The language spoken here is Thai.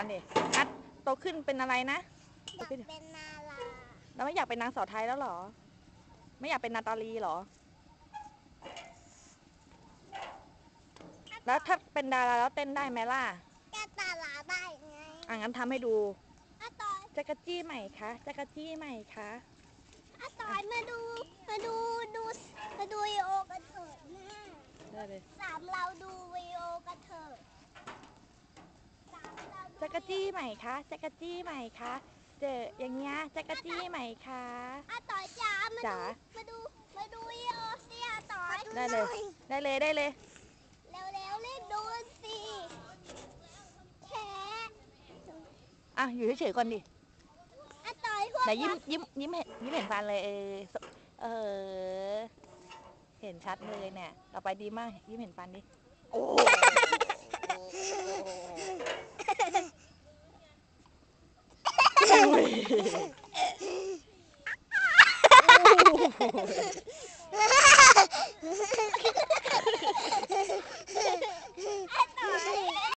ก่อนดินัดโตขึ้นเป็นอะไรนะ อยากเป็นนาราแล้วไม่อยากเป็นนางสาวไทยแล้วเหรอ ไม่อยากเป็นนาตาลีเหรอ แล้วถ้าเป็นดาราแล้วเต้นได้ไหมล่ะแกตาลาได้ไงอะงั้นทำให้ดูอาตอยจักรจี้ใหม่คะจักรจี้ใหม่คะอาตอยมาดูมาดูดูมาดูวิดีโอกันเถิดนะได้เลยสามเราดูวิดีโอกันเถิดสามเราดูจักรจี้ใหม่คะจักรจี้ใหม่คะเจออย่างเงี้ยจักรจี้ใหม่คะอาตอยจ๋ามาจ๋าดูมาดูมาดูวิดีโอสิอาตอยได้เลย ได้เลยได้เลย เร็วเร็วๆรีบดูกันสิแค่อะ อยู่เฉยๆก่อนดิอาตอยพวกไหนยิ้มยิ้มยิ้มเห็นยิ้มเห็นฟันเลยเออสเออ เห็นชัดเลยเนี่ย ต่อไปดีมาก ยิ้มเห็นฟันดิ โอ้ ย